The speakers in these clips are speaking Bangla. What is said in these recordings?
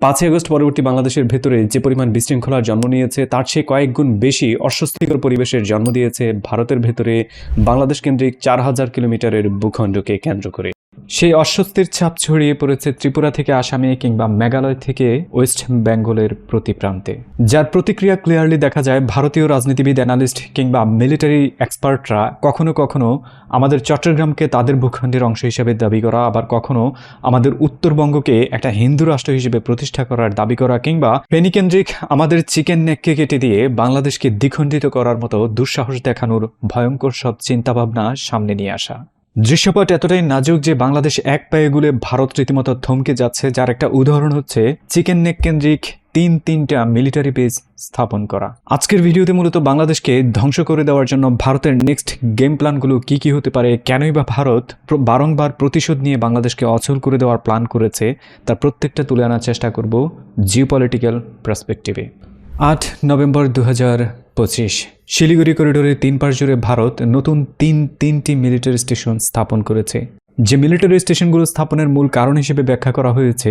পাঁচই আগস্ট পরবর্তী বাংলাদেশের ভেতরে যে পরিমাণ বিশৃঙ্খলার জন্ম নিয়েছে, তার চেয়ে কয়েক গুণ বেশি অস্বস্তিকর পরিবেশের জন্ম দিয়েছে ভারতের ভেতরে বাংলাদেশ কেন্দ্রিক চার হাজার কিলোমিটারের ভূখণ্ডকে কেন্দ্র করে। সেই অস্বস্তির ছাপ ছড়িয়ে পড়েছে ত্রিপুরা থেকে আসামে কিংবা মেঘালয় থেকে ওয়েস্ট বেঙ্গলের প্রতি প্রান্তে। যার প্রতিক্রিয়া ক্লিয়ারলি দেখা যায় ভারতীয় রাজনীতিবিদ, অ্যানালিস্ট কিংবা মিলিটারি এক্সপার্টরা কখনো কখনো আমাদের চট্টগ্রামকে তাদের ভূখণ্ডের অংশ হিসেবে দাবি করা, আবার কখনো আমাদের উত্তরবঙ্গকে একটা হিন্দু রাষ্ট্র হিসেবে প্রতিষ্ঠা করার দাবি করা কিংবা ফেনিকেন্দ্রিক আমাদের চিকেন নেককে কেটে দিয়ে বাংলাদেশকে দ্বিখণ্ডিত করার মতো দুঃসাহস দেখানোর ভয়ঙ্কর সব চিন্তাভাবনা সামনে নিয়ে আসা। দৃশ্যপট এতটাই নাজুক যে বাংলাদেশ এক পায়ে গুলে ভারত রীতিমতো থমকে যাচ্ছে, যার একটা উদাহরণ হচ্ছে চিকেন নেক কেন্দ্রিক তিন তিনটা মিলিটারি বেস স্থাপন করা। আজকের ভিডিওতে মূলত বাংলাদেশকে ধ্বংস করে দেওয়ার জন্য ভারতের নেক্সট গেম প্ল্যানগুলো কি কি হতে পারে, কেনই বা ভারত বারংবার প্রতিশোধ নিয়ে বাংলাদেশকে অচল করে দেওয়ার প্ল্যান করেছে, তার প্রত্যেকটা তুলে আনার চেষ্টা করব জিও পলিটিক্যাল পার্সপেক্টিভে। আট নভেম্বর দু পঁচিশ, শিলিগুড়ি করিডোরের তিন পাশ জুড়ে ভারত নতুন তিন তিনটি মিলিটারি স্টেশন স্থাপন করেছে। যে মিলিটারি স্টেশনগুলো স্থাপনের মূল কারণ হিসেবে ব্যাখ্যা করা হয়েছে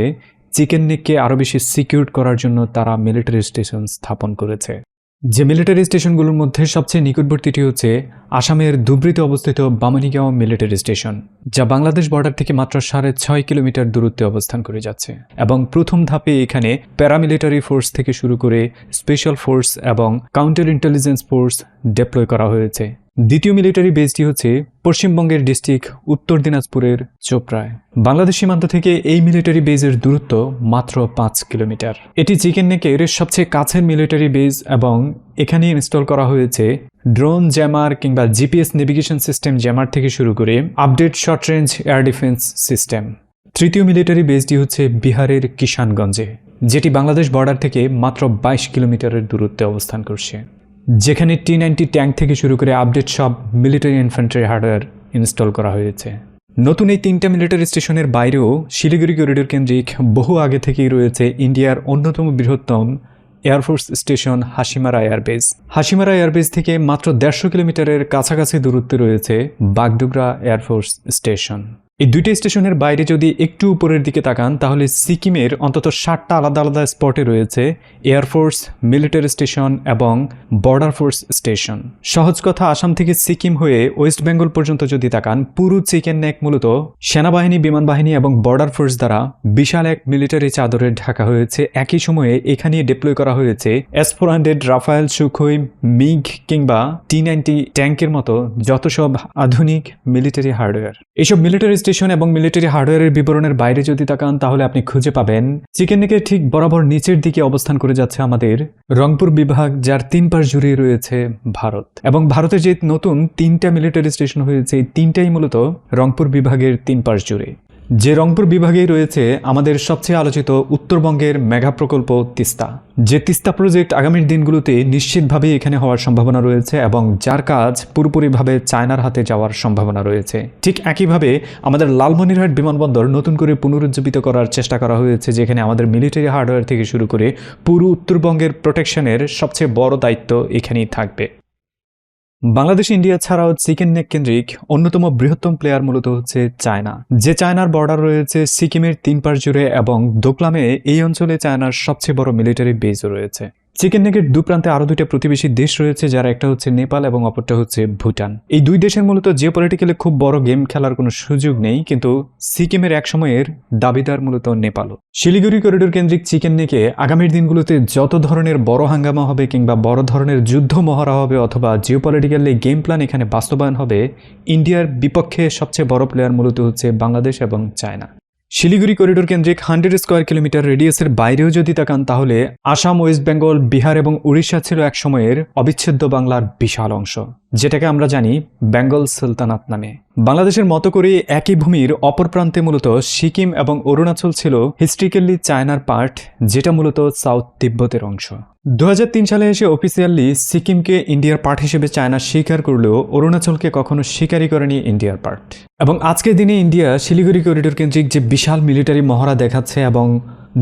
চিকেন নেককে আরও বেশি সিকিউর করার জন্য তারা মিলিটারি স্টেশন স্থাপন করেছে। যে মিলিটারি স্টেশনগুলোর মধ্যে সবচেয়ে নিকটবর্তীটি হচ্ছে আসামের ধুবড়িতে অবস্থিত বামনিগাঁও মিলিটারি স্টেশন যা বাংলাদেশ বর্ডার থেকে মাত্র সাড়ে ছয় কিলোমিটার দূরত্বে অবস্থান করে যাচ্ছে। এবং প্রথম ধাপে এখানে প্যারামিলিটারি ফোর্স থেকে শুরু করে স্পেশাল ফোর্স এবং কাউন্টার ইন্টেলিজেন্স ফোর্স ডেপ্লয় করা হয়েছে। দ্বিতীয় মিলিটারি বেসটি হচ্ছে পশ্চিমবঙ্গের ডিস্ট্রিক্ট উত্তর দিনাজপুরের চোপড়ায়। বাংলাদেশ সীমান্ত থেকে এই মিলিটারি বেজের দূরত্ব মাত্র পাঁচ কিলোমিটার। এটি চিকেন নেকের সবচেয়ে কাছের মিলিটারি বেজ এবং এখানে ইনস্টল করা হয়েছে ড্রোন জ্যামার কিংবা জিপিএস নেভিগেশন সিস্টেম জ্যামার থেকে শুরু করে update short range air defence system. তৃতীয় মিলিটারি বেসটি হচ্ছে বিহারের কিষানগঞ্জে, যেটি বাংলাদেশ বর্ডার থেকে মাত্র বাইশ কিলোমিটারের দূরত্বে অবস্থান করছে। যেখানে টি নাইনটি ট্যাঙ্ক থেকে শুরু করে আপডেট সব মিলিটারি ইনফ্যান্ট্রি হার্ডওয়্যার ইনস্টল করা হয়েছে। নতুন এই তিনটা মিলিটারি স্টেশনের বাইরেও শিলিগুড়ি করিডোর কেন্দ্রিক বহু আগে থেকেই রয়েছে ইন্ডিয়ার অন্যতম বৃহত্তম air force station Hasimara airbase Hasimara airbase থেকে মাত্র দেড়শো কিলোমিটারের কাছাকাছি দূরত্বে রয়েছে বাগডোগরা এয়ারফোর্স স্টেশন এই দুইটি স্টেশনের বাইরে যদি একটু উপরের দিকে তাকান, তাহলে সিকিমের অন্তত ষাটটা আলাদা আলাদা স্পটে রয়েছে এয়ারফোর্স মিলিটারি স্টেশন এবং বর্ডার ফোর্স স্টেশন। সহজ কথা, আসাম থেকে সিকিম হয়ে ওয়েস্ট বেঙ্গল পর্যন্ত যদি তাকান, পুরো চিকেন নেক মূলত সেনাবাহিনী বিমান বাহিনী এবং বর্ডার ফোর্স দ্বারা বিশাল এক মিলিটারি চাদরে ঢাকা হয়েছে। একই সময়ে এখানে ডিপ্লয় করা হয়েছে S four hundred Rafale, Sukhoi, MiG কিংবা টি নাইনটি ট্যাঙ্কের মতো যত সব আধুনিক মিলিটারি হার্ডওয়্যার। এইসব মিলিটারি স্টেশন এবং মিলিটারি হার্ডওয়্যারের বিবরণের বাইরে যদি তাকান, তাহলে আপনি খুঁজে পাবেন চিকেন নেকের ঠিক বরাবর নিচের দিকে অবস্থান করে যাচ্ছে আমাদের রংপুর বিভাগ, যার তিন পাশ জুড়ে রয়েছে ভারত। এবং ভারতের যে নতুন তিনটা মিলিটারি স্টেশন হয়েছে, এই তিনটাই মূলত রংপুর বিভাগের তিন পাশ জুড়ে। যে রংপুর বিভাগেই রয়েছে আমাদের সবচেয়ে আলোচিত উত্তরবঙ্গের মেগা প্রকল্প তিস্তা। যে তিস্তা প্রজেক্ট আগামীর দিনগুলোতে নিশ্চিতভাবেই এখানে হওয়ার সম্ভাবনা রয়েছে এবং যার কাজ পুরোপুরিভাবে চায়নার হাতে যাওয়ার সম্ভাবনা রয়েছে। ঠিক একইভাবে আমাদের লালমনিরহাট বিমানবন্দর নতুন করে পুনরুজ্জীবিত করার চেষ্টা করা হয়েছে, যেখানে আমাদের মিলিটারি হার্ডওয়্যার থেকে শুরু করে পুরো উত্তরবঙ্গের প্রোটেকশনের সবচেয়ে বড় দায়িত্ব এখানেই থাকবে। বাংলাদেশ, ইন্ডিয়া ছাড়াও চিকেন নেক কেন্দ্রিক অন্যতম বৃহত্তম প্লেয়ার মূলত হচ্ছে চায়না। যে চায়নার বর্ডার রয়েছে সিকিমের তিন পার জুড়ে এবং দোকলামে এই অঞ্চলে চায়নার সবচেয়ে বড় মিলিটারি বেজও রয়েছে। চিকেন নেকের দু প্রান্তে আরও দুইটা প্রতিবেশী দেশ রয়েছে, যারা একটা হচ্ছে নেপাল এবং অপরটা হচ্ছে ভুটান। এই দুই দেশের মূলত জিওপলিটিক্যালি খুব বড় গেম খেলার কোনো সুযোগ নেই, কিন্তু সিকিমের এক সময়ের দাবিদার মূলত নেপালও। শিলিগুড়ি করিডোর কেন্দ্রিক চিকেন নেকে আগামীর দিনগুলোতে যত ধরনের বড় হাঙ্গামা হবে কিংবা বড় ধরনের যুদ্ধ মহড়া হবে অথবা জিও জিওপলিটিক্যালি গেম প্ল্যান এখানে বাস্তবায়ন হবে, ইন্ডিয়ার বিপক্ষে সবচেয়ে বড় প্লেয়ার মূলত হচ্ছে বাংলাদেশ এবং চায়না। শিলিগুড়ি করিডোর কেন্দ্রিক হান্ড্রেড স্কোয়ার কিলোমিটার রেডিয়াসের বাইরেও যদি তাকান তাহলে আসাম, ওয়েস্ট বেঙ্গল, বিহার এবং উড়িষ্যা ছিল এক সময়ের অবিচ্ছেদ্য বাংলার বিশাল অংশ, যেটাকে আমরা জানি বেঙ্গল সুলতানাত নামে। বাংলাদেশের মতো করে একই ভূমির অপর প্রান্তে মূলত সিকিম এবং অরুণাচল ছিল হিস্ট্রিক্যালি চায়নার পার্ট, যেটা মূলত সাউথ তিব্বতের অংশ। দু হাজার তিন সালে এসে অফিসিয়ালি সিকিমকে ইন্ডিয়ার পার্ট হিসেবে চায়না স্বীকার করলেও অরুণাচলকে কখনো স্বীকারই করেনি ইন্ডিয়ার পার্ট। এবং আজকের দিনে ইন্ডিয়া শিলিগুড়ি করিডোর কেন্দ্রিক যে বিশাল মিলিটারি মহড়া দেখাচ্ছে এবং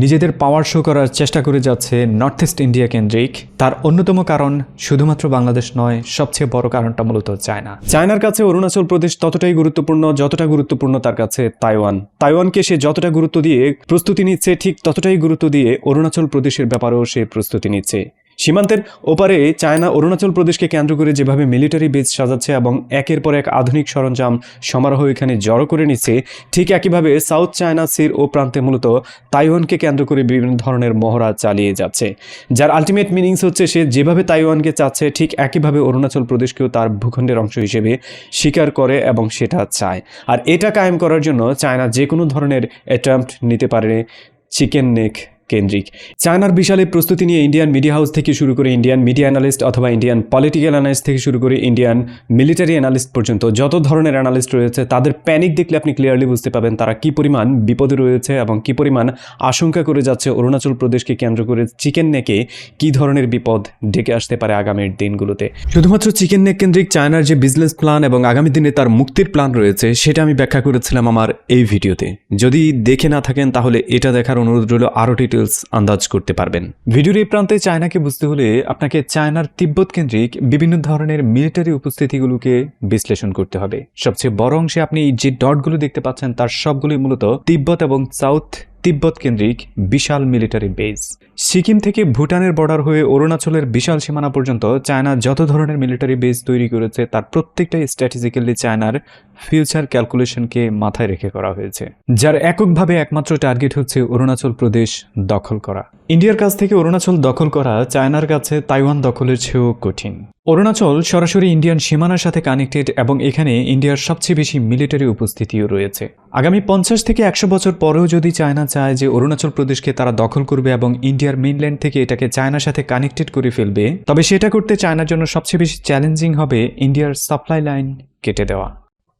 নিজেদের পাওয়ার শো করার চেষ্টা করে যাচ্ছে নর্থ ইস্ট ইন্ডিয়া কেন্দ্রিক। তার অন্যতম কারণ শুধুমাত্র বাংলাদেশ নয়, সবচেয়ে বড় কারণটা মূলত চায়না। চায়নার কাছে অরুণাচল প্রদেশ ততটাই গুরুত্বপূর্ণ যতটা গুরুত্বপূর্ণ তার কাছে তাইওয়ান। তাইওয়ানকে সে যতটা গুরুত্ব দিয়ে প্রস্তুতি নিচ্ছে, ঠিক ততটাই গুরুত্ব দিয়ে অরুণাচল প্রদেশের ব্যাপারেও সে প্রস্তুতি নিচ্ছে। সীমান্তের ওপারে চায়না, অরুণাচল প্রদেশকে কেন্দ্র করে যেভাবে মিলিটারি বেস সাজাচ্ছে এবং একের পর এক আধুনিক সরঞ্জাম সমারোহ এখানে জড়ো করে নিচ্ছে, ঠিক একইভাবে সাউথ চায়না সির ও প্রান্তে মূলত তাইওয়ানকে কেন্দ্র করে বিভিন্ন ধরনের মহড়া চালিয়ে যাচ্ছে। যার আলটিমেট মিনিংস হচ্ছে সে যেভাবে তাইওয়ানকে চাচ্ছে, ঠিক একইভাবে অরুণাচল প্রদেশকেও তার ভূখণ্ডের অংশ হিসেবে স্বীকার করে এবং সেটা চায়। আর এটা কায়েম করার জন্য চায়না যে কোনো ধরনের অ্যাটেম্পট নিতে পারে চিকেন নেক কেন্দ্রিক। চায়নার বিশাল প্রস্তুতি নিয়ে ইন্ডিয়ান মিডিয়া হাউস থেকে শুরু করে ইন্ডিয়ান মিডিয়া অ্যানালিস্ট অথবা ইন্ডিয়ান পলিটিক্যাল অ্যানালিস্ট থেকে শুরু করে ইন্ডিয়ান মিলিটারি অ্যানালিস্ট পর্যন্ত যত ধরনের অ্যানালিস্ট রয়েছে, তাদের প্যানিক দেখলে আপনি ক্লিয়ারলি বুঝতে পাবেন তারা কি পরিমাণ বিপদে রয়েছে এবং কি পরিমাণ আশঙ্কা করে যাচ্ছে অরুণাচল প্রদেশকে কেন্দ্র করে চিকেন নেকে কি ধরনের বিপদ ডেকে আসতে পারে আগামীর দিনগুলোতে। শুধুমাত্র চিকেন নেক কেন্দ্রিক চায়নার যে বিজনেস প্ল্যান এবং আগামী দিনে তার মুক্তির প্ল্যান রয়েছে, সেটা আমি ব্যাখ্যা করেছিলাম আমার এই ভিডিওতে। যদি দেখে না থাকেন, তাহলে এটা দেখার অনুরোধ রইল আরও ডিটেলস আন্দাজ করতে পারবেন ভিডিওর এই প্রান্তে চায়নাকে বুঝতে হলে আপনাকে চায়নার তিব্বত কেন্দ্রিক বিভিন্ন ধরনের মিলিটারি উপস্থিতিগুলোকে বিশ্লেষণ করতে হবে। সবচেয়ে বড় অংশে আপনি যে ডটগুলো দেখতে পাচ্ছেন, তার সবগুলোই মূলত তিব্বত এবং সাউথ তিব্বত কেন্দ্রিক বিশাল মিলিটারি বেস। সিকিম থেকে ভুটানের বর্ডার হয়ে অরুণাচলের বিশাল সীমানা পর্যন্ত চায়না যত ধরনের মিলিটারি বেস তৈরি করেছে, তার প্রত্যেকটাই স্ট্র্যাটেজিক্যালি চায়নার ফিউচার ক্যালকুলেশনকে মাথায় রেখে করা হয়েছে, যার এককভাবে একমাত্র টার্গেট হচ্ছে অরুণাচল প্রদেশ দখল করা। ইন্ডিয়ার কাছ থেকে অরুণাচল দখল করা চায়নার কাছে তাইওয়ান দখলের চেয়েও কঠিন। অরুণাচল সরাসরি ইন্ডিয়ান সীমানার সাথে কানেক্টেড এবং এখানে ইন্ডিয়ার সবচেয়ে বেশি মিলিটারি উপস্থিতিও রয়েছে। আগামী পঞ্চাশ থেকে একশো বছর পরেও যদি চায়না চায় যে অরুণাচল প্রদেশকে তারা দখল করবে এবং ইন্ডিয়ার মেইনল্যান্ড থেকে এটাকে চায়নার সাথে কানেক্টেড করে ফেলবে, তবে সেটা করতে চায়নার জন্য সবচেয়ে বেশি চ্যালেঞ্জিং হবে ইন্ডিয়ার সাপ্লাই লাইন কেটে দেওয়া।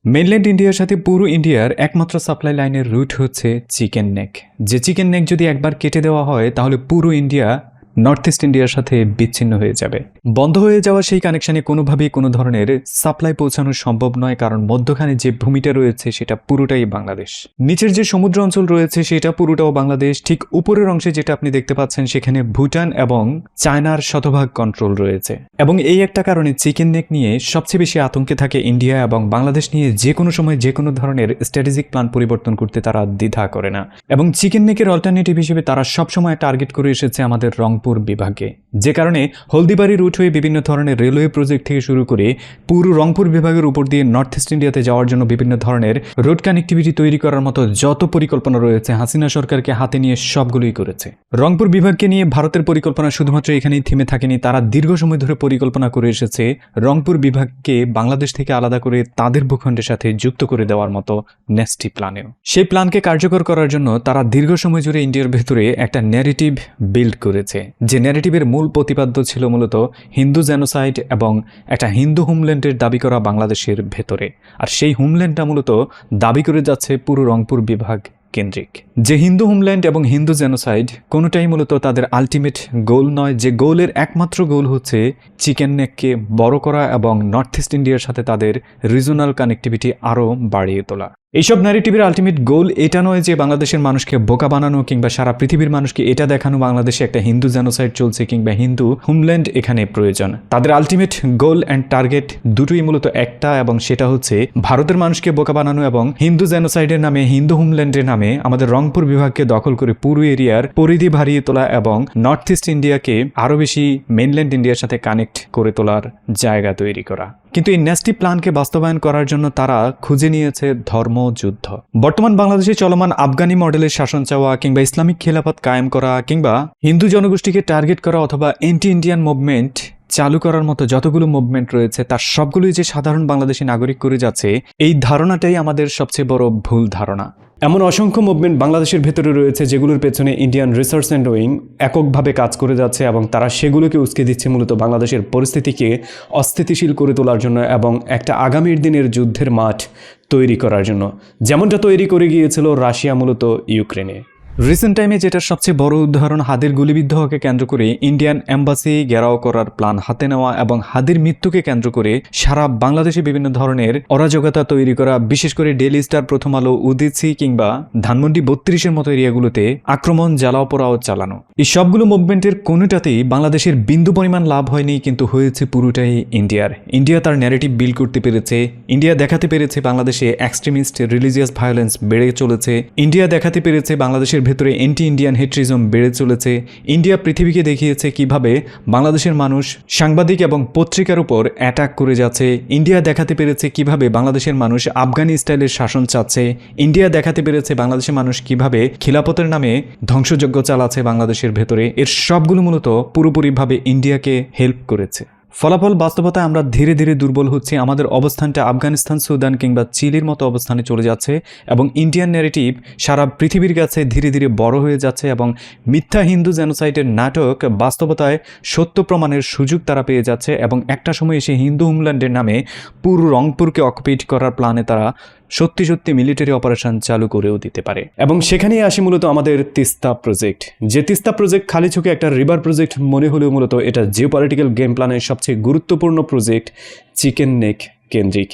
মেনল্যান্ড ইন্ডিয়ার সাথে পুরো ইন্ডিয়ার একমাত্র সাপ্লাই লাইনের রুট হচ্ছে চিকেন নেক যে চিকেন নেক যদি একবার কেটে দেওয়া হয়, তাহলে পুরো ইন্ডিয়া নর্থ ইস্ট ইন্ডিয়ার সাথে বিচ্ছিন্ন হয়ে যাবে। বন্ধ হয়ে যাওয়া সেই কানেকশনে কোনোভাবেই কোনো ধরনের সাপ্লাই পৌঁছানো সম্ভব নয়, কারণ মধ্যখানে যে ভূমিটা রয়েছে সেটা পুরোটাই বাংলাদেশ। নিচের যে সমুদ্র অঞ্চল রয়েছে সেটা পুরোটাও বাংলাদেশ। ঠিক উপরের অংশে যেটা আপনি দেখতে পাচ্ছেন সেখানে ভুটান এবং চায়নার শতভাগ কন্ট্রোল রয়েছে। এবং এই একটা কারণে চিকেন নেক নিয়ে সবচেয়ে বেশি আতঙ্কে থাকে ইন্ডিয়া এবং বাংলাদেশ নিয়ে যে কোনো সময় যে কোনো ধরনের স্ট্র্যাটেজিক প্ল্যান পরিবর্তন করতে তারা দ্বিধা করে না। এবং চিকেন নেকের অল্টারনেটিভ হিসেবে তারা সবসময় টার্গেট করে এসেছে আমাদের রংপুর বিভাগে। যে কারণে হলদিবাড়ি রুট হয়ে বিভিন্ন ধরনের রেলওয়ে প্রজেক্ট থেকে শুরু করে পুরো রংপুর বিভাগের উপর দিয়ে নর্থ ইস্ট ইন্ডিয়াতে যাওয়ার জন্য বিভিন্ন ধরনের রোড কানেক্টিভিটি তৈরি করার মতো যত পরিকল্পনা রয়েছে, হাসিনা সরকারকে হাতে নিয়ে সবগুলোই করেছে। রংপুর বিভাগকে নিয়ে ভারতের পরিকল্পনা শুধুমাত্র এখানেই থেমে থাকেনি, তারা দীর্ঘ সময় ধরে পরিকল্পনা করে এসেছে রংপুর বিভাগকে বাংলাদেশ থেকে আলাদা করে তাদের ভূখণ্ডের সাথে যুক্ত করে দেওয়ার মতো নেস্টি প্ল্যানেও। সেই প্ল্যানকে কার্যকর করার জন্য তারা দীর্ঘ সময় জুড়ে ইন্ডিয়ার ভেতরে একটা ন্যারেটিভ বিল্ড করেছে। যে ন্যারেটিভের মূল প্রতিপাদ্য ছিল মূলত হিন্দু জেনোসাইড এবং একটা হিন্দু হোমল্যান্ডের দাবি করা বাংলাদেশের ভেতরে। আর সেই হোমল্যান্ডটা মূলত দাবি করে যাচ্ছে পুরো রংপুর বিভাগ কেন্দ্রিক। যে হিন্দু হোমল্যান্ড এবং হিন্দু জেনোসাইড কোনোটাই মূলত তাদের আলটিমেট গোল নয়। যে গোলের একমাত্র গোল হচ্ছে চিকেন নেককে বড় করা এবং নর্থ ইস্ট ইন্ডিয়ার সাথে তাদের রিজনাল কানেক্টিভিটি আরও বাড়িয়ে তোলা। এইসব ন্যারেটিভের আলটিমেট গোল এটা নয় যে বাংলাদেশের মানুষকে বোকা বানানো কিংবা সারা পৃথিবীর মানুষকে এটা দেখানো বাংলাদেশে একটা হিন্দু জেনোসাইড চলছে কিংবা হিন্দু হোমল্যান্ড এখানে প্রয়োজন। তাদের আলটিমেট গোল অ্যান্ড টার্গেট দুটোই মূলত একটা এবং সেটা হচ্ছে ভারতের মানুষকে বোকা বানানো এবং হিন্দু জেনোসাইডের নামে, হিন্দু হোমল্যান্ডের নামে আমাদের রংপুর বিভাগকে দখল করে পুরো এরিয়ার পরিধি ভারিয়ে তোলা এবং নর্থ ইস্ট ইন্ডিয়াকে আরও বেশি মেনল্যান্ড ইন্ডিয়ার সাথে কানেক্ট করে তোলার জায়গা তৈরি করা। কিন্তু এই ন্যাস্টি প্ল্যানকে বাস্তবায়ন করার জন্য তারা খুঁজে নিয়েছে ধর্মযুদ্ধ বর্তমান বাংলাদেশে চলমান আফগানি মডেলের শাসন চাওয়া কিংবা ইসলামিক খেলাফত কায়েম করা কিংবা হিন্দু জনগোষ্ঠীকে টার্গেট করা অথবা এন্টি ইন্ডিয়ান মুভমেন্ট চালু করার মতো যতগুলো মুভমেন্ট রয়েছে, তার সবগুলোই যে সাধারণ বাংলাদেশি নাগরিক করে যাচ্ছে, এই ধারণাটাই আমাদের সবচেয়ে বড় ভুল ধারণা। এমন অসংখ্য মুভমেন্ট বাংলাদেশের ভেতরে রয়েছে যেগুলোর পেছনে ইন্ডিয়ান রিসার্চ অ্যান্ড ওয়িং এককভাবে কাজ করে যাচ্ছে এবং তারা সেগুলোকে উস্কে দিচ্ছে মূলত বাংলাদেশের পরিস্থিতিকে অস্থিতিশীল করে তোলার জন্য এবং একটা আগামীর দিনের যুদ্ধের মাঠ তৈরি করার জন্য। যেমনটা তৈরি করে গিয়েছিল রাশিয়া মূলত ইউক্রেনে। রিসেন্ট টাইমে যেটার সবচেয়ে বড় উদাহরণ হাদির গুলিবিদ্ধ হওয়াকে কেন্দ্র করে ইন্ডিয়ান এম্বাসি ঘেরাও করার প্ল্যান হাতে নেওয়া এবং হাদির মৃত্যুকে কেন্দ্র করে সারা বাংলাদেশে বিভিন্ন ধরনের অরাজকতা তৈরি করা, বিশেষ করে ডেলি স্টার প্রথম আলো উদিসি কিংবা ধানমন্ডি বত্রিশের মতো এরিয়াগুলোতে আক্রমণ, জ্বালাও, পোড়াও, চালানো। এই সবগুলো মুভমেন্টের কোনোটাতেই বাংলাদেশের বিন্দু পরিমাণ লাভ হয়নি, কিন্তু হয়েছে পুরোটাই ইন্ডিয়ার ইন্ডিয়া তার ন্যারেটিভ বিল করতে পেরেছে ইন্ডিয়া দেখাতে পেরেছে বাংলাদেশে এক্সট্রিমিস্ট রিলিজিয়াস ভায়োলেন্স বেড়ে চলেছে ইন্ডিয়া দেখাতে পেরেছে বাংলাদেশের ভেতরে এন্টি ইন্ডিয়ান হেট্রিজম বেড়ে চলেছে। ইন্ডিয়া পৃথিবীকে দেখিয়েছে কীভাবে বাংলাদেশের মানুষ সাংবাদিক এবং পত্রিকার উপর অ্যাটাক করে যাচ্ছে। ইন্ডিয়া দেখাতে পেরেছে কীভাবে বাংলাদেশের মানুষ আফগানি স্টাইলের শাসন চাচ্ছে। ইন্ডিয়া দেখাতে পেরেছে বাংলাদেশের মানুষ কীভাবে খিলাপতের নামে ধ্বংসযজ্ঞ চালাচ্ছে বাংলাদেশের ভেতরে। এর সবগুলো মূলত পুরোপুরিভাবে ইন্ডিয়াকে হেল্প করেছে। ফলাফল বাস্তবতায় আমরা ধীরে ধীরে দুর্বল হচ্ছি। আমাদের অবস্থানটা আফগানিস্তান, সুদান কিংবা চিলির মতো অবস্থানে চলে যাচ্ছে এবং ইন্ডিয়ান ন্যারেটিভ সারা পৃথিবীর কাছে ধীরে ধীরে বড় হয়ে যাচ্ছে এবং মিথ্যা হিন্দু জেনোসাইটের নাটক বাস্তবতায় সত্য প্রমাণের সুযোগ তারা পেয়ে যাচ্ছে এবং একটা সময় এসে হিন্দু হোমল্যান্ডের নামে পুরো রংপুরকে অকুপিট করার প্ল্যানে তারা সত্যি সত্যি মিলিটারি অপারেশন চালু করেও দিতে পারে। এবং সেখানেই আসি মূলত আমাদের তিস্তা প্রজেক্ট যে তিস্তা প্রজেক্ট খালি চোখে একটা রিভার প্রজেক্ট মনে হলেও মূলত এটা জিও পলিটিক্যাল গেম প্ল্যানের সবচেয়ে গুরুত্বপূর্ণ প্রজেক্ট চিকেন নেক কেন্দ্রিক।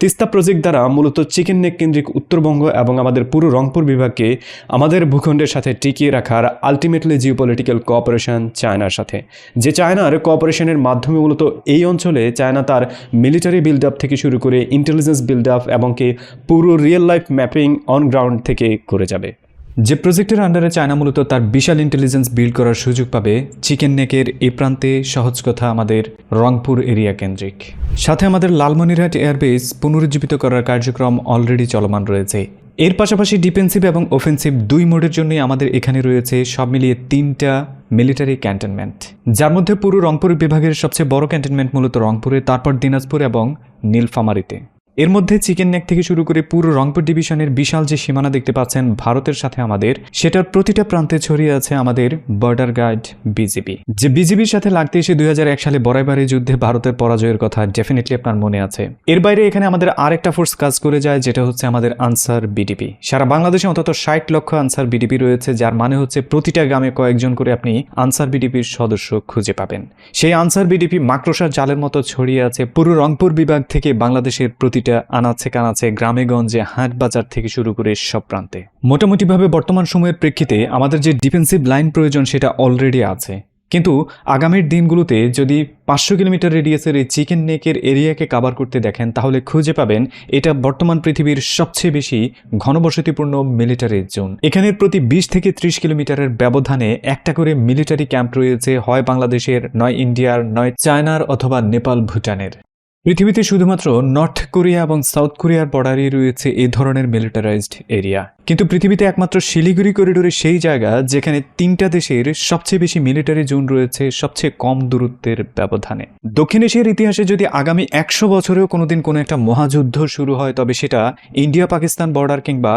তিস্তা প্রজেক্ট দ্বারা মূলত চিকেন নেক কেন্দ্রিক উত্তরবঙ্গ এবং আমাদের পুরো রংপুর বিভাগকে আমাদের ভূখণ্ডের সাথে টিকিয়ে রাখার আলটিমেটলি জিও পলিটিক্যাল কোঅপারেশন চায়নার সাথে। যে চায়নার কোঅপারেশনের মাধ্যমে মূলত এই অঞ্চলে চায়না তার মিলিটারি বিল্ড আপ থেকে শুরু করে ইন্টেলিজেন্স বিল্ড আপ এবং কি পুরো real life mapping on ground থেকে করে যাবে। যে প্রজেক্টের আন্ডারে চায়না মূলত তার বিশাল ইন্টেলিজেন্স বিল্ড করার সুযোগ পাবে, চিকেন নেকের এই প্রান্তে সহজ কথা আমাদের রংপুর এরিয়া কেন্দ্রিক। সাথে আমাদের লালমনিরহাট এয়ারবেস পুনরুজ্জীবিত করার কার্যক্রম অলরেডি চলমান রয়েছে। এর পাশাপাশি ডিফেন্সিভ এবং অফেন্সিভ দুই মোডের জন্যই আমাদের এখানে রয়েছে সব মিলিয়ে তিনটা মিলিটারি ক্যান্টনমেন্ট যার মধ্যে পুরো রংপুর বিভাগের সবচেয়ে বড় ক্যান্টনমেন্ট মূলত রংপুরে, তারপর দিনাজপুর এবং নীলফামারিতে। এর মধ্যে চিকেন নেক থেকে শুরু করে পুরো রংপুর ডিভিশনের বিশাল যে সীমানা দেখতে পাচ্ছেন ভারতের সাথে আমাদের, সেটার প্রতিটা প্রান্তে ছড়িয়ে আছে আমাদের বর্ডার গার্ড বিজিবি যে বিজিবির সাথে লাগতে এসে দুই সালে বরাইবারে যুদ্ধে ভারতের পরাজয়ের কথা ডেফিনেটলি আপনার মনে আছে। এর বাইরে এখানে আমাদের আরেকটা ফোর্স কাজ করে যায়, যেটা হচ্ছে আমাদের আনসার বিডিপি সারা বাংলাদেশে অন্তত ষাট লক্ষ আনসার বিডিপি রয়েছে, যার মানে হচ্ছে প্রতিটা গ্রামে কয়েকজন করে আপনি আনসার বিডিপির সদস্য খুঁজে পাবেন। সেই আনসার বিডিপি মাকড়সার জালের মতো ছড়িয়ে আছে পুরো রংপুর বিভাগ থেকে বাংলাদেশের প্রতিটা আনাচে কানাচে গ্রামে গঞ্জে হাট বাজার থেকে শুরু করে সব প্রান্তে। মোটামুটিভাবে বর্তমান সময়ের প্রেক্ষিতে আমাদের যে ডিফেন্সিভ লাইন প্রয়োজন সেটা অলরেডি আছে। কিন্তু আগামীর দিনগুলোতে যদি পাঁচশো কিলোমিটার রেডিয়াসের এই চিকেন নেকের এরিয়াকে কাভার করতে দেখেন, তাহলে খুঁজে পাবেন এটা বর্তমান পৃথিবীর সবচেয়ে বেশি ঘনবসতিপূর্ণ মিলিটারি জোন এখানের প্রতি বিশ থেকে ত্রিশ কিলোমিটারের ব্যবধানে একটা করে মিলিটারি ক্যাম্প রয়েছে, হয় বাংলাদেশের, নয় ইন্ডিয়ার, নয় চায়নার অথবা নেপাল, ভুটানের। পৃথিবীতে শুধুমাত্র নর্থ কোরিয়া এবং সাউথ কোরিয়ার বর্ডারই রয়েছে এই ধরনের মিলিটারাইজড এরিয়া কিন্তু পৃথিবীতে একমাত্র শিলিগুড়ি করিডোরে সেই জায়গা যেখানে তিনটা দেশের সবচেয়ে বেশি মিলিটারি জোন রয়েছে, সবচেয়ে কম দূরত্বের ব্যবধানে। দক্ষিণ এশিয়ার ইতিহাসে যদি আগামী একশো বছরেও কোনোদিন কোনো একটা মহাযুদ্ধ শুরু হয়, তবে সেটা ইন্ডিয়া পাকিস্তান বর্ডার কিংবা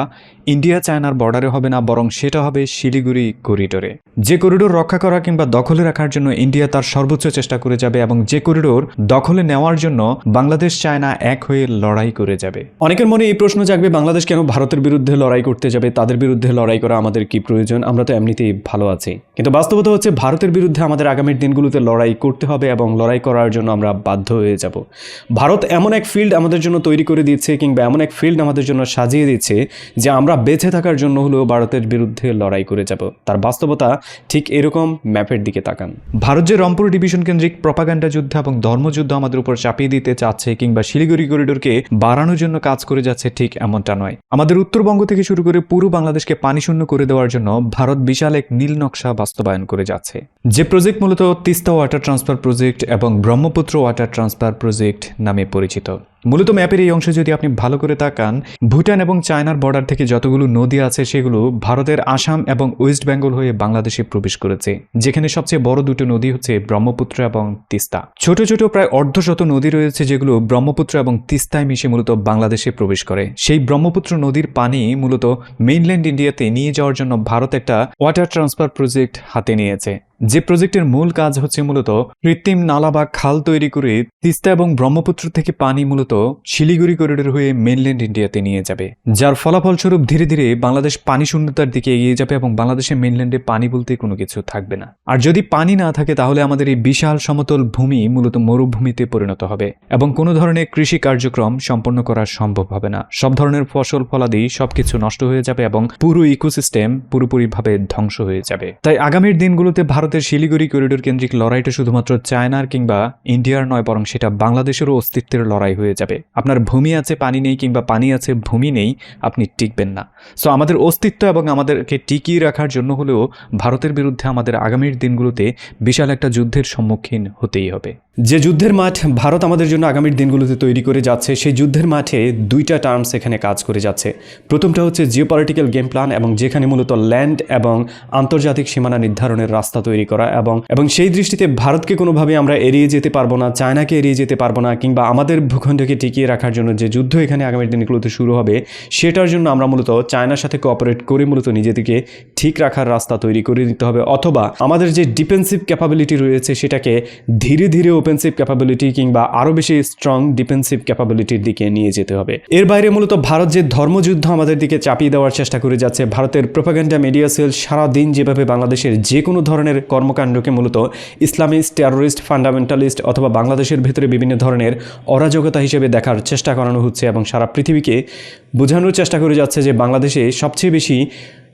ইন্ডিয়া চায়নার বর্ডারে হবে না, বরং সেটা হবে শিলিগুড়ি করিডোরে যে করিডোর রক্ষা করা কিংবা দখলে রাখার জন্য ইন্ডিয়া তার সর্বোচ্চ চেষ্টা করে যাবে এবং যে করিডোর দখলে নেওয়ার জন্য বাংলাদেশ চায়না এক হয়ে লড়াই করে যাবে। অনেকের মনে এই প্রশ্ন জাগবে, বাংলাদেশ কেন ভারতের বিরুদ্ধে লড়াই করতে যাবে, তাদের বিরুদ্ধে লড়াই করা আমাদের কি প্রয়োজন? আমরা তো এমনিতেই ভালো আছি। কিন্তু বাস্তবতা হচ্ছে, ভারতের বিরুদ্ধে আমাদের আগামীর দিনগুলোতে লড়াই করতে হবে এবং লড়াই করার জন্য আমরা বাধ্য হয়ে যাব। ভারত এমন এক ফিল্ড আমাদের জন্য তৈরি করে দিচ্ছে কিংবা এমন এক ফিল্ড আমাদের জন্য সাজিয়ে দিচ্ছে যে আমরা বেঁচে থাকার জন্য হলেও ভারতের বিরুদ্ধে লড়াই করে যাব। তার বাস্তবতা ঠিক এরকম, ম্যাপের দিকে তাকান। ভারত যে রংপুর ডিভিশন কেন্দ্রিক প্রপাগান্ডা যুদ্ধ এবং ধর্মযুদ্ধ আমাদের উপর চাপিয়ে দিতে চাচ্ছে কিংবা শিলিগুড়ি করিডোরকে বাড়ানোর জন্য কাজ করে যাচ্ছে, ঠিক এমনটা নয়। আমাদের উত্তরবঙ্গ থেকে শুরু পুরো বাংলাদেশকে পানিশূন্য করে দেওয়ার জন্য ভারত বিশাল এক নীল নকশা বাস্তবায়ন করে যাচ্ছে। যে প্রজেক্ট মূলত তিস্তা ওয়াটার ট্রান্সফার প্রজেক্ট এবং ব্রহ্মপুত্র ওয়াটার ট্রান্সফার প্রজেক্ট নামে পরিচিত। মূলত ম্যাপের এই অংশে যদি আপনি ভালো করে তাকান, ভুটান এবং চায়নার বর্ডার থেকে যতগুলো নদী আছে সেগুলো ভারতের আসাম এবং ওয়েস্ট বেঙ্গল হয়ে বাংলাদেশে প্রবেশ করেছে, যেখানে সবচেয়ে বড় দুটো নদী হচ্ছে ব্রহ্মপুত্র এবং তিস্তা। ছোট ছোট প্রায় অর্ধশত নদী রয়েছে যেগুলো ব্রহ্মপুত্র এবং তিস্তায় মিশে মূলত বাংলাদেশে প্রবেশ করে। সেই ব্রহ্মপুত্র নদীর পানি মূলত মেইনল্যান্ড ইন্ডিয়াতে নিয়ে যাওয়ার জন্য ভারত একটা ওয়াটার ট্রান্সফার প্রজেক্ট হাতে নিয়েছে। যে প্রজেক্টের মূল কাজ হচ্ছে মূলত কৃত্রিম নালা বা খাল তৈরি করে তিস্তা এবং ব্রহ্মপুত্র থেকে পানি মূলত শিলিগুড়ি করিডোর হয়ে মেনল্যান্ড ইন্ডিয়াতে নিয়ে যাবে। যার ফলাফলস্বরূপ ধীরে ধীরে বাংলাদেশ পানি শূন্যতার দিকে এগিয়ে যাবে এবং বাংলাদেশের মেনল্যান্ডে পানি বলতে কোনো কিছু থাকবে না। আর যদি পানি না থাকে তাহলে আমাদের এই বিশাল সমতল ভূমি মূলত মরুভূমিতে পরিণত হবে এবং কোনো ধরনের কৃষি কার্যক্রম সম্পন্ন করা সম্ভব হবে না। সব ধরনের ফসল ফলাদি সবকিছু নষ্ট হয়ে যাবে এবং পুরো ইকোসিস্টেম পুরোপুরিভাবে ধ্বংস হয়ে যাবে। তাই আগামীর দিনগুলোতে ভারতের শিলিগুড়ি করিডোর কেন্দ্রিক লড়াইটা শুধুমাত্র চায়নার কিংবা ইন্ডিয়ার নয়, বরং সেটা বাংলাদেশেরও অস্তিত্বের লড়াই হয়ে যাবে। আপনার ভূমি আছে, পানি নেই কিংবা পানি আছে, ভূমি নেই, আপনি টিকবেন না। সো আমাদের অস্তিত্ব এবং আমাদেরকে টিকিয়ে রাখার জন্য হলেও ভারতের বিরুদ্ধে আমাদের আগামীর দিনগুলোতে বিশাল একটা যুদ্ধের সম্মুখীন হতেই হবে। যে যুদ্ধের মাঠ ভারত আমাদের জন্য আগামীর দিনগুলোতে তৈরি করে যাচ্ছে, সেই যুদ্ধের মাঠে দুইটা টার্মস এখানে কাজ করে যাচ্ছে। প্রথমটা হচ্ছে জিওপলিটিক্যাল গেম প্ল্যান এবং যেখানে মূলত ল্যান্ড এবং আন্তর্জাতিক সীমানা নির্ধারণের রাস্তা তৈরি করা এবং এবং সেই দৃষ্টিতে ভারতকে কোনোভাবে আমরা এড়িয়ে যেতে পারব না, চায়নাকে এড়িয়ে যেতে পারব না, কিংবা আমাদের ভূখণ্ডকে টিকিয়ে রাখার জন্য যে যুদ্ধ এখানে আগামীর দিনগুলোতে শুরু হবে, সেটার জন্য আমরা মূলত চায়নার সাথে কোঅপারেট করে মূলত নিজেদেরকে ঠিক রাখার রাস্তা তৈরি করে দিতে হবে। অথবা আমাদের যে ডিফেন্সিভ ক্যাপাবিলিটি রয়েছে, সেটাকে ধীরে ধীরে ওপেনসিভ ক্যাপাবিলিটি কিংবা আরও বেশি স্ট্রং ডিফেন্সিভ ক্যাপাবিলিটির দিকে নিয়ে যেতে হবে। এর বাইরে মূলত ভারত যে ধর্মযুদ্ধ আমাদের দিকে চাপিয়ে দেওয়ার চেষ্টা করে যাচ্ছে, ভারতের প্রোপাগান্ডা মিডিয়া সেল সারাদিন যেভাবে বাংলাদেশের যে কোনো ধরনের কর্মকাণ্ডকে মূলত ইসলামিস্ট টেরোরিস্ট ফান্ডামেন্টালিস্ট অথবা বাংলাদেশের ভেতরে বিভিন্ন ধরনের অরাজকতা হিসেবে দেখার চেষ্টা করানো হচ্ছে এবং সারা পৃথিবীকে বোঝানোর চেষ্টা করে যাচ্ছে যে বাংলাদেশে সবচেয়ে বেশি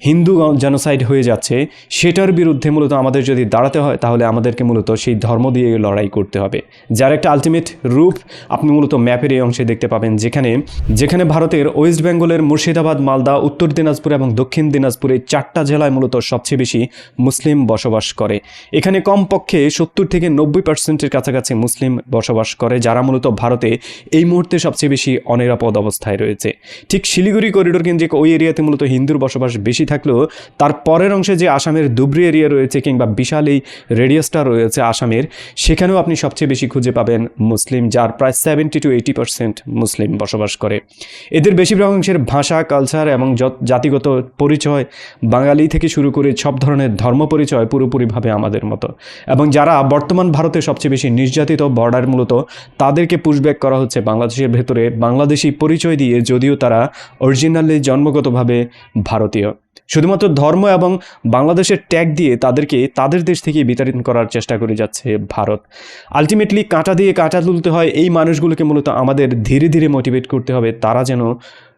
হিন্দু জেনোসাইড হয়ে যাচ্ছে, সেটার বিরুদ্ধে মূলত আমাদের যদি দাঁড়াতে হয়, তাহলে আমাদেরকে মূলত সেই ধর্ম দিয়ে লড়াই করতে হবে। যার একটা আলটিমেট রূপ, আপনি মূলত ম্যাপের এই অংশে দেখতে পাবেন, যেখানে যেখানে ভারতের ওয়েস্ট বেঙ্গলের মুর্শিদাবাদ, মালদা, উত্তর দিনাজপুর এবং দক্ষিণ দিনাজপুরে চারটা জেলায় মূলত সবচেয়ে বেশি মুসলিম বসবাস করে। এখানে কমপক্ষে সত্তর থেকে নব্বই পার্সেন্টের কাছাকাছি মুসলিম বসবাস করে, যারা মূলত ভারতে এই মুহূর্তে সবচেয়ে বেশি অনিরাপদ অবস্থায় রয়েছে। ঠিক শিলিগুড়ি করিডোর কেন্দ্রিক ওই এরিয়াতে মূলত হিন্দুর বসবাস বেশি থাকলেও তার পরের অংশে যে আসামের ধুবরি এরিয়া রয়েছে কিংবা বিশাল এই রেডিয়াসটা রয়েছে আসামের, সেখানেও আপনি সবচেয়ে বেশি খুঁজে পাবেন মুসলিম, যার প্রায় সেভেন্টি টু এইটি পার্সেন্ট মুসলিম বসবাস করে। এদের বেশিরভাগ অংশের ভাষা কালচার এবং জাতিগত পরিচয় বাঙালি থেকে শুরু করে সব ধরনের ধর্ম পরিচয় পুরোপুরিভাবে আমাদের মতো। এবং যারা বর্তমান ভারতে সবচেয়ে বেশি নির্যাতিত বর্ডার মূলত, তাদেরকে পুশব্যাক করা হচ্ছে বাংলাদেশের ভেতরে বাংলাদেশি পরিচয় দিয়ে, যদিও তারা অরিজিনালি জন্মগতভাবে ভারতীয়। শুধুমাত্র ধর্ম এবং বাংলাদেশের ট্যাগ দিয়ে তাদেরকে তাদের দেশ থেকে বিতাড়িত করার চেষ্টা করে যাচ্ছে ভারত। আলটিমেটলি কাঁটা দিয়ে কাঁটা তুলতে হয় এই মানুষগুলোকে মূলত আমাদের ধীরে ধীরে মোটিভেট করতে হবে। তারা যেন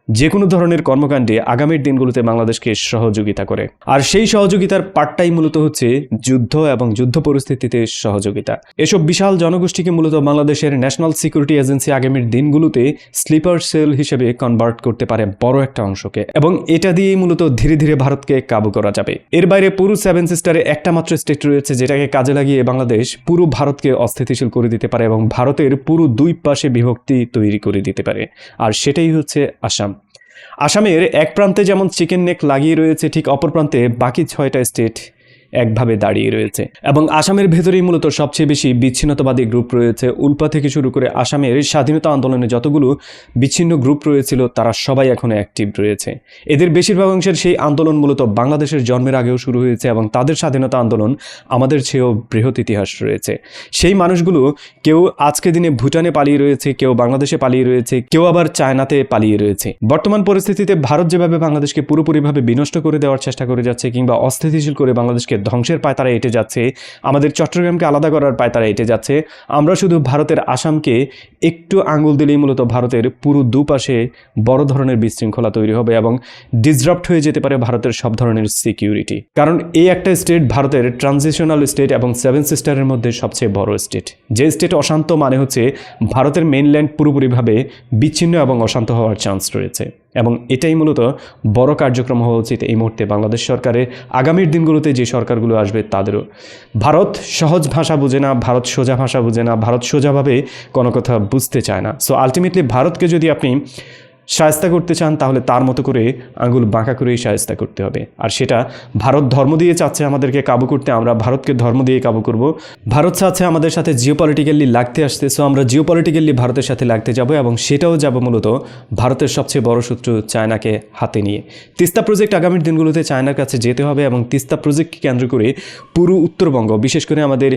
যে কোনো ধরনের কর্মকাণ্ডে আগামীর দিনগুলোতে বাংলাদেশকে সহযোগিতা করে। আর সেই সহযোগিতার পার্টটাই মূলত হচ্ছে যুদ্ধ এবং যুদ্ধ পরিস্থিতিতে সহযোগিতা। এসব বিশাল জনগোষ্ঠীকে মূলত বাংলাদেশের ন্যাশনাল সিকিউরিটি এজেন্সি আগামীর দিনগুলোতে স্লিপার সেল হিসেবে কনভার্ট করতে পারে বড় একটা অংশকে। এবং এটা দিয়েই মূলত ধীরে ধীরে ভারতকে কাবু করা যাবে। এর বাইরে পুরো সেভেন সিস্টারে একটা মাত্র স্টেট রয়েছে যেটাকে কাজে লাগিয়ে বাংলাদেশ পুরো ভারতকে অস্থিতিশীল করে দিতে পারে এবং ভারতের পুরো দুই পাশে বিভক্তি তৈরি করে দিতে পারে। আর সেটাই হচ্ছে আসাম। আসামের এক প্রান্তে যেমন চিকেন নেক লাগিয়ে রয়েছে ঠিক অপর প্রান্তে বাকি ছয়টা স্টেট। একভাবে দাঁড়িয়ে রয়েছে। এবং আসামের ভেতরেই মূলত সবচেয়ে বেশি বিচ্ছিন্নতাবাদী গ্রুপ রয়েছে। উল্পা থেকে শুরু করে আসামের স্বাধীনতা আন্দোলনে যতগুলো বিচ্ছিন্ন গ্রুপ রয়েছিল, তারা সবাই এখন অ্যাক্টিভ রয়েছে। এদের বেশিরভাগ অংশের সেই আন্দোলন মূলত বাংলাদেশের জন্মের আগেও শুরু হয়েছে এবং তাদের স্বাধীনতা আন্দোলন আমাদের চেয়েও বৃহৎ ইতিহাস রয়েছে। সেই মানুষগুলো কেউ আজকে দিনে ভুটানে পালিয়ে রয়েছে, কেউ বাংলাদেশে পালিয়ে রয়েছে, কেউ আবার চায়নাতে পালিয়ে রয়েছে। বর্তমান পরিস্থিতিতে ভারত যেভাবে বাংলাদেশকে পুরোপুরিভাবে বিনষ্ট করে দেওয়ার চেষ্টা করে যাচ্ছে কিংবা অস্থিতিশীল করে বাংলাদেশকে ধ্বংসের পায় তারা এটে যাচ্ছে, আমাদের চট্টগ্রামকে আলাদা করার পায় তারা এটে যাচ্ছে। আমরা শুধু ভারতের আসামকে একটু আঙুল দিলেই মূলত ভারতের পুরো দুপাশে বড় ধরনের বিশৃঙ্খলা তৈরি হবে এবং ডিসরাপ্ট হয়ে যেতে পারে ভারতের সব ধরনের সিকিউরিটি কারণ এই একটা স্টেট ভারতের ট্রানজিশনাল স্টেট এবং সেভেন সিস্টারের মধ্যে সবচেয়ে বড় স্টেট যে স্টেট অশান্ত মানে হচ্ছে ভারতের মেইনল্যান্ড পুরোপুরিভাবে বিচ্ছিন্ন এবং অশান্ত হওয়ার চান্স রয়েছে। এবং এটাই মূলত বড় কার্যক্রম হওয়া উচিত এই মুহূর্তে বাংলাদেশ সরকারের আগামীর দিনগুলোতে যে সরকারগুলো আসবে তাদেরও। ভারত সহজ ভাষা বুঝে না, ভারত সোজা ভাষা বুঝে না, ভারত সোজাভাবে কোনো কথা বুঝতে চায় না। সো আলটিমেটলি ভারতকে যদি আপনি সায়স্তা করতে চান, তাহলে তার মতো করে আঙুল বাঁকা করেই সায়স্তা করতে হবে। আর সেটা ভারত ধর্ম দিয়ে চাচ্ছে আমাদেরকে কাবু করতে, আমরা ভারতকে ধর্ম দিয়ে কাবু করব। ভারত চাচ্ছে আমাদের সাথে জিও পলিটিক্যালি লাগতে আসতে সো আমরা জিও পলিটিক্যালি ভারতের সাথে লাগতে যাব এবং সেটাও যাব মূলত ভারতের সবচেয়ে বড় শত্রু চায়নাকে হাতে নিয়ে। তিস্তা প্রজেক্ট আগামীর দিনগুলোতে চায়নার কাছে যেতে হবে এবং তিস্তা প্রজেক্টকে কেন্দ্র করে পুরো উত্তরবঙ্গ, বিশেষ করে আমাদের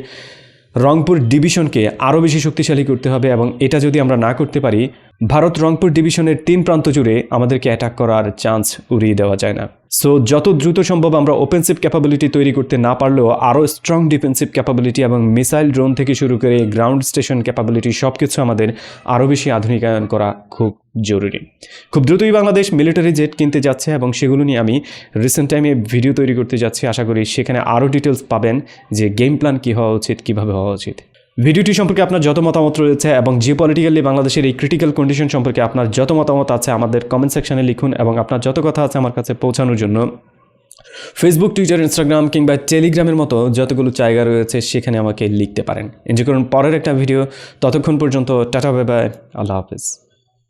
রংপুর ডিভিশনকে আরও বেশি শক্তিশালী করতে হবে এবং এটা যদি আমরা না করতে পারি ভারত রংপুর ডিভিশনের তিন প্রান্ত জুড়ে আমাদেরকে অ্যাটাক করার চান্স উড়িয়ে দেওয়া যায় না। সো যত দ্রুত সম্ভব আমরা ওপেনসিভ ক্যাপাবিলিটি তৈরি করতে না পারলেও আরও স্ট্রং ডিফেন্সিভ ক্যাপাবিলিটি এবং মিসাইল ড্রোন থেকে শুরু করে গ্রাউন্ড স্টেশন ক্যাপাবিলিটি সব কিছু আমাদের আরও বেশি আধুনিকায়ন করা খুব জরুরি। খুব দ্রুতই বাংলাদেশ মিলিটারি জেট কিনতে যাচ্ছে এবং সেগুলো নিয়ে আমি রিসেন্ট টাইমে ভিডিও তৈরি করতে যাচ্ছি। আশা করি সেখানে আরও ডিটেলস পাবেন যে গেম প্ল্যান কী হওয়া উচিত, কীভাবে হওয়া উচিত। ভিডিওটি সম্পর্কে আপনার যত মতামত রয়েছে এবং জিও পলিটিক্যালি বাংলাদেশের এই ক্রিটিক্যাল কন্ডিশন সম্পর্কে আপনার যত মতামত আছে আমাদের কমেন্ট সেকশনে লিখুন এবং আপনার যত কথা আছে আমার কাছে পৌঁছানোর জন্য। ফেসবুক টুইটার ইনস্টাগ্রাম কিংবা টেলিগ্রামের মতো যতগুলো জায়গা রয়েছে সেখানে আমাকে লিখতে পারেন। এনজয় করুন। পরের একটা ভিডিও ততক্ষণ পর্যন্ত টাটা বাই বাই আল্লাহ হাফিজ।